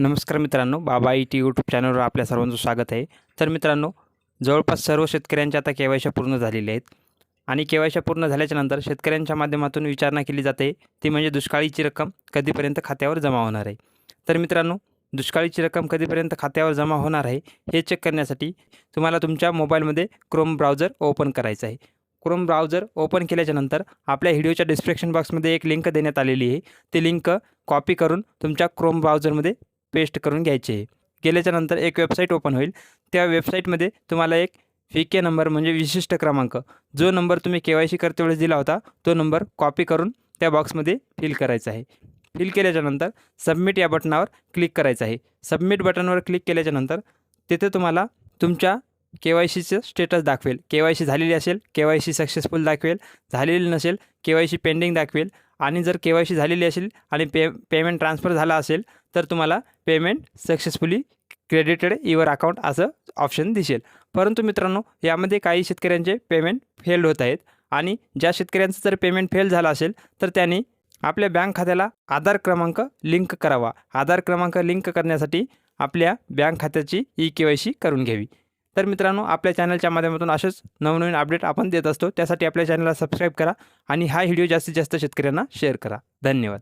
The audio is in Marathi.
नमस्कार मित्रांनो बाबा ई टी यूट्यूब चॅनलवर आपल्या सर्वांचं स्वागत आहे. तर मित्रांनो जवळपास सर्व शेतकऱ्यांच्या आता केवायशा पूर्ण झालेल्या आहेत. आणि केवायशा पूर्ण झाल्याच्यानंतर शेतकऱ्यांच्या माध्यमातून विचारणा केली जाते. ती म्हणजे दुष्काळीची रक्कम कधीपर्यंत खात्यावर जमा होणार आहे. तर मित्रांनो दुष्काळीची रक्कम कधीपर्यंत खात्यावर जमा होणार आहे हे चेक करण्यासाठी तुम्हाला तुमच्या मोबाईलमध्ये क्रोम ब्राउझर ओपन करायचं आहे. क्रोम ब्राउझर ओपन केल्याच्यानंतर आपल्या व्हिडिओच्या डिस्क्रिप्शन बॉक्समध्ये एक लिंक देण्यात आलेली आहे. ती लिंक कॉपी करून तुमच्या क्रोम ब्राउझरमध्ये पेस्ट करून घ्यायचे. आहे गेल्याच्यानंतर एक वेबसाईट ओपन होईल. त्या वेबसाईटमध्ये तुम्हाला एक फी के नंबर म्हणजे विशिष्ट क्रमांक. जो नंबर तुम्ही के वाय सी करते वेळेस दिला होता तो नंबर कॉपी करून त्या बॉक्समध्ये फिल करायचा आहे. फिल केल्याच्यानंतर सबमिट या बटनावर क्लिक करायचं आहे. सबमिट बटनवर क्लिक केल्याच्यानंतर तिथे तुम्हाला तुमच्या के वाय सीचं स्टेटस दाखवेल. के वाय सी झालेली असेल के वाय सी सक्सेसफुल दाखवेल. झालेली नसेल के वाय सी पेंडिंग दाखवेल. आणि जर के वाय सी झालेली असेल आणि पे पेमेंट ट्रान्सफर झाला असेल तर तुम्हाला payment successfully credited your account असं ऑप्शन दिसेल. परंतु मित्रांनो यामध्ये काही शेतकऱ्यांचे पेमेंट फेल्ड होत आहेत आणि ज्या शेतकऱ्यांचं जर पेमेंट फेल झालं असेल तर त्यांनी आपल्या बँक खात्याला आधार क्रमांक लिंक करावा. आधार क्रमांक लिंक करण्यासाठी आपल्या बँक खात्याची ई के वाय सी करून घ्यावी. तर मित्रांनो आपल्या चॅनलच्या माध्यमातून असेच नवनवीन अपडेट आपण देत असतो. त्यासाठी आपल्या चॅनलला सबस्क्राईब करा आणि हा व्हिडिओ जास्तीत जास्त शेतकऱ्यांना शेअर करा. धन्यवाद.